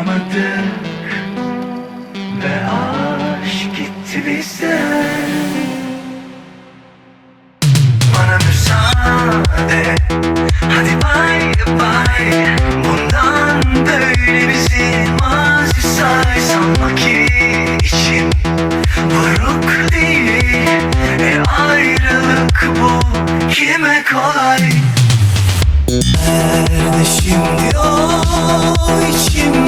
varamadık Ve aşk gitti bizden Bana müsaade. Hadi bye bye Bundan böyle bizi mazi say Sanma ki içim buruk değil. E ayrılık bu kime kolay? Nerede şimdi o içim?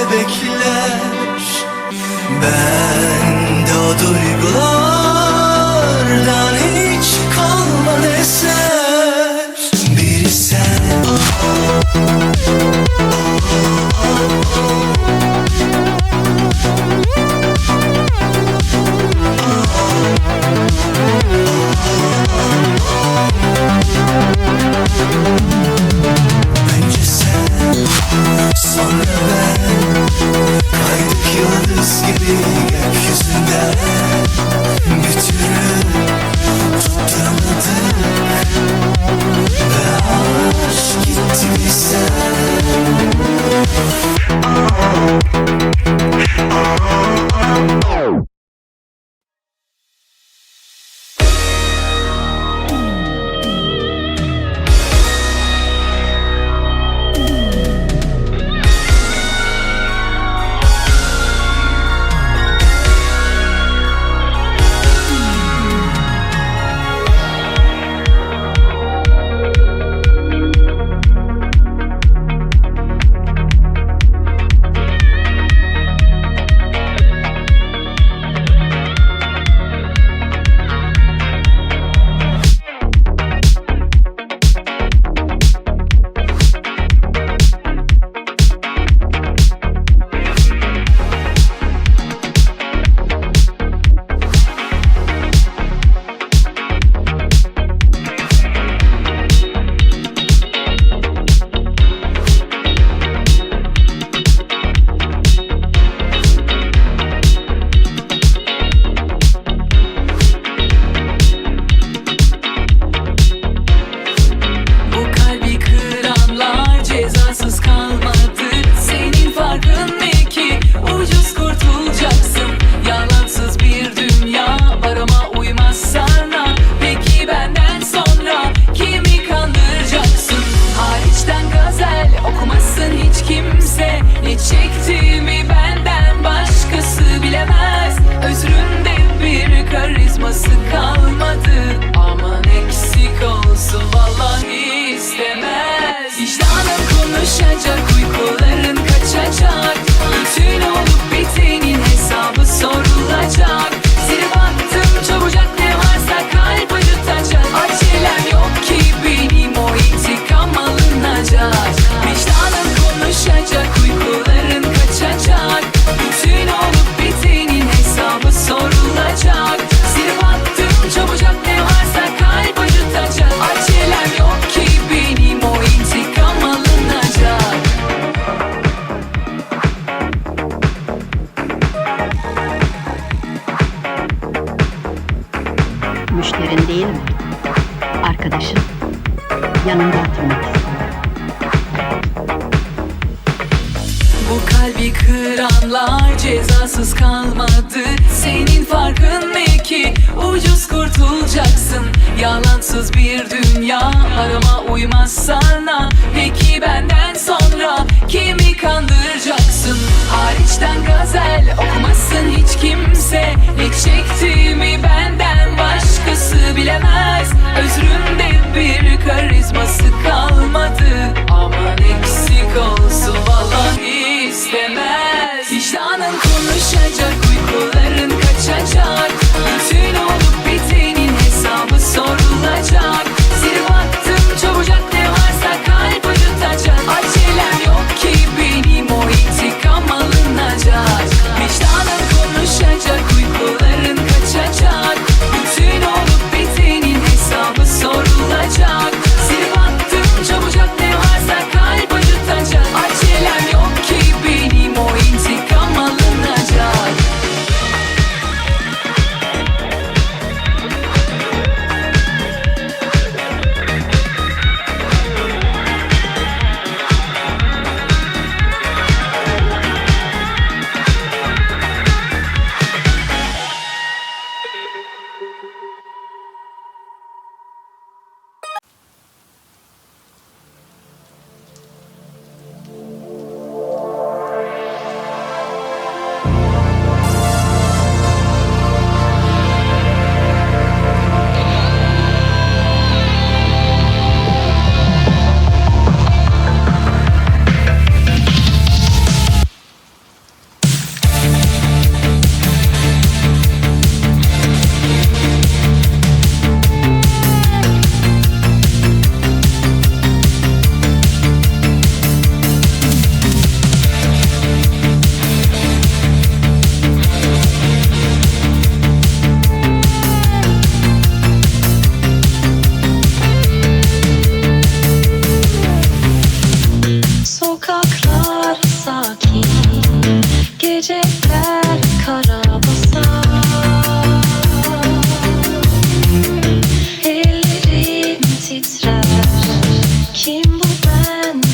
bebekli kalbi kıranlar cezasız kalmadı. Senin farkın ne ki? Ucuz kurtulacaksın. Yalansız bir dünya arama uymaz sana Peki benden sonra kimi kandıracaksın? Hariçten gazel okumasın hiç kimse. Ne çektiğimi benden başkası bilemez. Özrümde bir karizması kalmadı. Aman eksik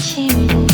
machine.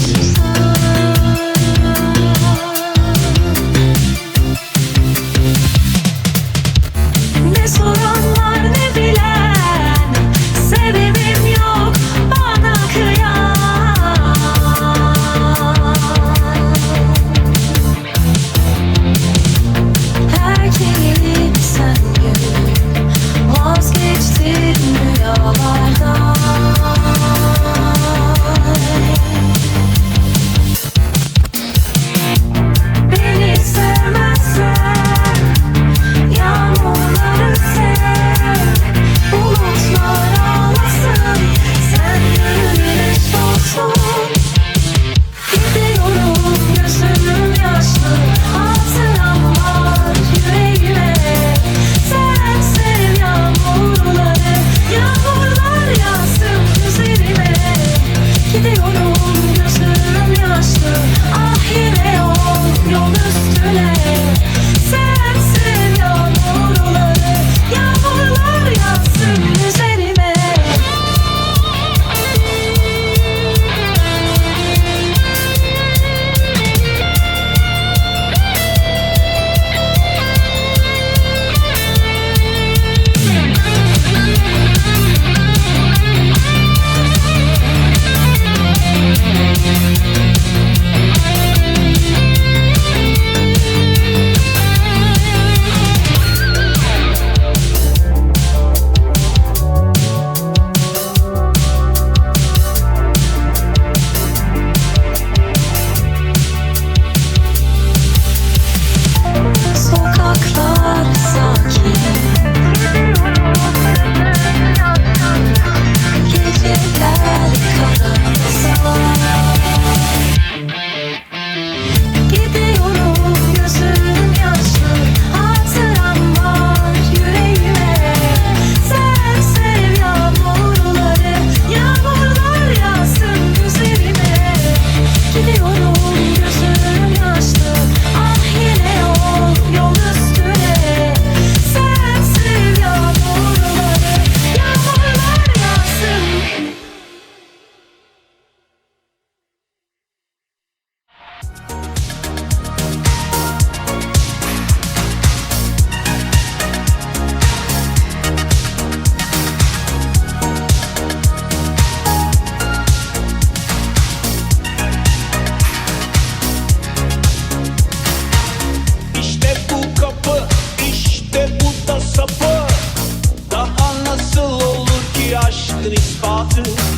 to